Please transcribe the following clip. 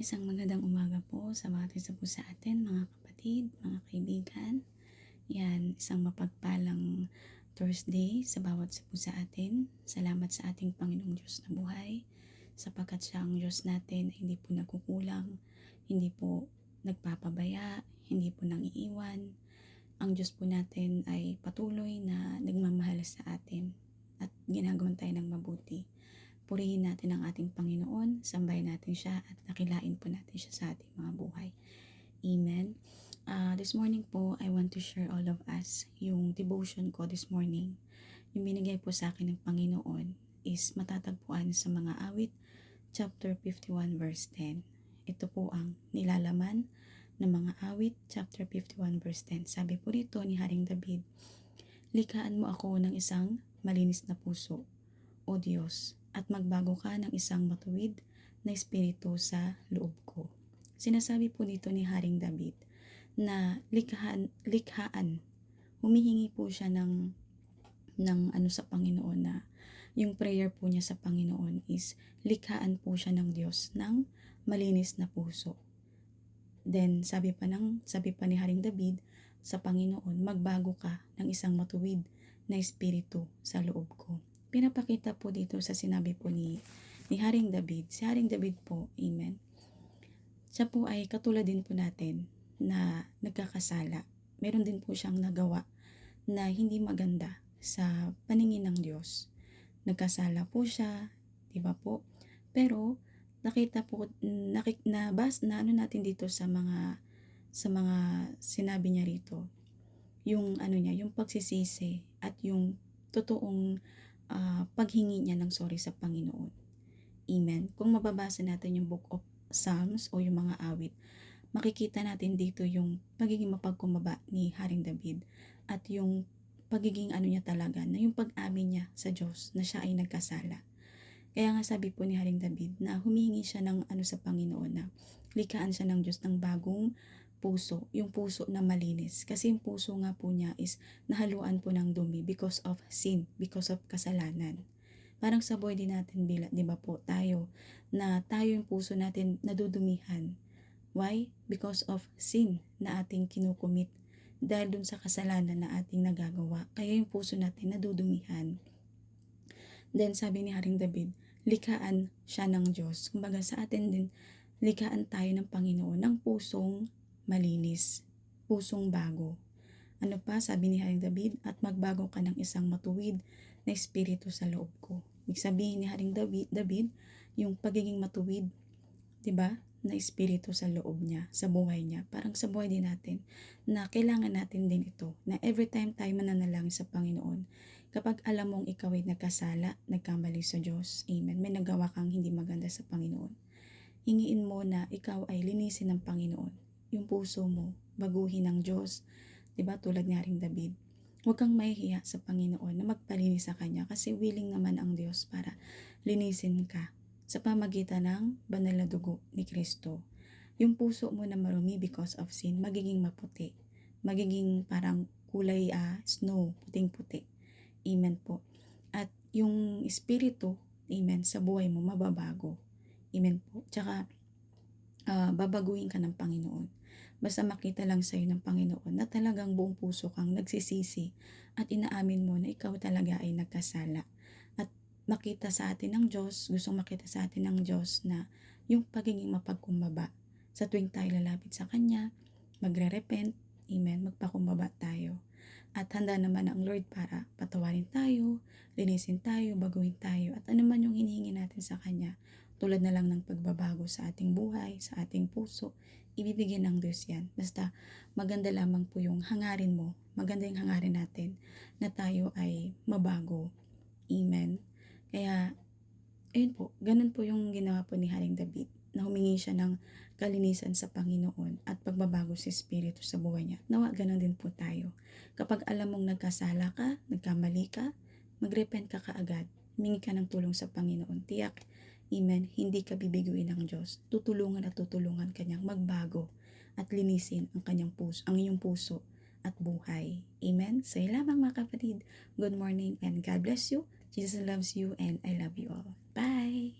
Isang magandang umaga po sa mga isa po sa atin, mga kapatid, mga kaibigan. Yan, isang mapagpalang Thursday sa bawat isa po sa atin. Salamat sa ating Panginoong Diyos na buhay sapagkat siya ang Diyos natin hindi po nagkukulang, hindi po nagpapabaya, hindi po nangiiwan. Ang Diyos po natin ay patuloy na nagmamahal sa atin at ginagawan tayo ng mabuti. Purihin natin ang ating Panginoon, sambahin natin siya at nakilain po natin siya sa ating mga buhay. Amen. Uh, this morning po, I want to share all of us yung devotion ko this morning. Yung binigay po sa akin ng Panginoon is matatagpuan sa mga awit, chapter 51 verse 10. Ito po ang nilalaman ng mga awit, chapter 51 verse 10. Sabi po rito ni Haring David, Likhaan mo ako ng isang malinis na puso, O Diyos, at magbago ka ng isang matuwid na espiritu sa loob ko. Sinasabi po dito ni Haring David na likhaan, likhaan, humihingi po siya ng, ng ano sa Panginoon na yung prayer po niya sa Panginoon is likhaan po siya ng Diyos ng malinis na puso. Then sabi pa ng sabi pa ni Haring David sa Panginoon, magbago ka ng isang matuwid na espiritu sa loob ko pinapakita po dito sa sinabi po ni, ni Haring David. Si Haring David po, amen. Siya po ay katulad din po natin na nagkakasala. Meron din po siyang nagawa na hindi maganda sa paningin ng Diyos. Nagkasala po siya, di ba po? Pero nakita po nakik, na bas na ano natin dito sa mga sa mga sinabi niya rito. Yung ano niya, yung pagsisisi at yung totoong uh, paghingi niya ng sorry sa Panginoon. Amen. Kung mababasa natin yung book of Psalms o yung mga awit, makikita natin dito yung pagiging mapagkumaba ni Haring David at yung pagiging ano niya talaga, na yung pag-amin niya sa Diyos na siya ay nagkasala. Kaya nga sabi po ni Haring David na humihingi siya ng ano sa Panginoon na likaan siya ng Diyos ng bagong puso, yung puso na malinis. Kasi yung puso nga po niya is nahaluan po ng dumi because of sin, because of kasalanan. Parang sa buhay din natin bila, di ba po, tayo, na tayo yung puso natin nadudumihan. Why? Because of sin na ating kinukumit. Dahil dun sa kasalanan na ating nagagawa. Kaya yung puso natin nadudumihan. Then sabi ni Haring David, likaan siya ng Diyos. Kumbaga sa atin din, likaan tayo ng Panginoon ng pusong malinis, pusong bago. Ano pa, sabi ni Haring David, at magbago ka ng isang matuwid na espiritu sa loob ko. Ibig sabihin ni Haring David, David yung pagiging matuwid, 'di ba? na espiritu sa loob niya, sa buhay niya. Parang sa buhay din natin, na kailangan natin din ito, na every time tayo mananalangin sa Panginoon, kapag alam mong ikaw ay nagkasala, nagkamali sa Diyos, Amen, may nagawa kang hindi maganda sa Panginoon, hingiin mo na ikaw ay linisin ng Panginoon yung puso mo, baguhin ng Diyos. 'Di ba Tulad ni Haring David. Huwag kang mahihiya sa Panginoon na magpalinis sa Kanya kasi willing naman ang Diyos para linisin ka sa pamagitan ng banal na dugo ni Kristo. Yung puso mo na marumi because of sin, magiging maputi. Magiging parang kulay uh, snow, puting-puti. Amen po. At yung espiritu, amen, sa buhay mo mababago. Amen po. Tsaka, uh, babaguhin ka ng Panginoon. Basta makita lang sa'yo ng Panginoon na talagang buong puso kang nagsisisi at inaamin mo na ikaw talaga ay nagkasala. At makita sa atin ng Diyos, gustong makita sa atin ng Diyos na yung pagiging mapagkumbaba. Sa tuwing tayo lalapit sa Kanya, magre-repent, amen, magpakumbaba tayo. At handa naman ang Lord para patawarin tayo, linisin tayo, baguhin tayo, at ano man yung hinihingi natin sa Kanya, tulad na lang ng pagbabago sa ating buhay, sa ating puso, ibibigay ng Diyos yan. Basta maganda lamang po yung hangarin mo, maganda yung hangarin natin na tayo ay mabago. Amen. Kaya, ayun po, ganun po yung ginawa po ni Haring David na humingi siya ng kalinisan sa Panginoon at pagbabago sa Espiritu sa buhay niya. Nawa, ganun din po tayo. Kapag alam mong nagkasala ka, nagkamali ka, magrepent ka kaagad. Humingi ka ng tulong sa Panginoon. Tiyak, Amen. Hindi ka bibiguin ng Diyos. Tutulungan at tutulungan kanyang magbago at linisin ang kanyang puso, ang iyong puso at buhay. Amen. So, lamang mga kapatid. Good morning and God bless you. Jesus loves you and I love you all. Bye!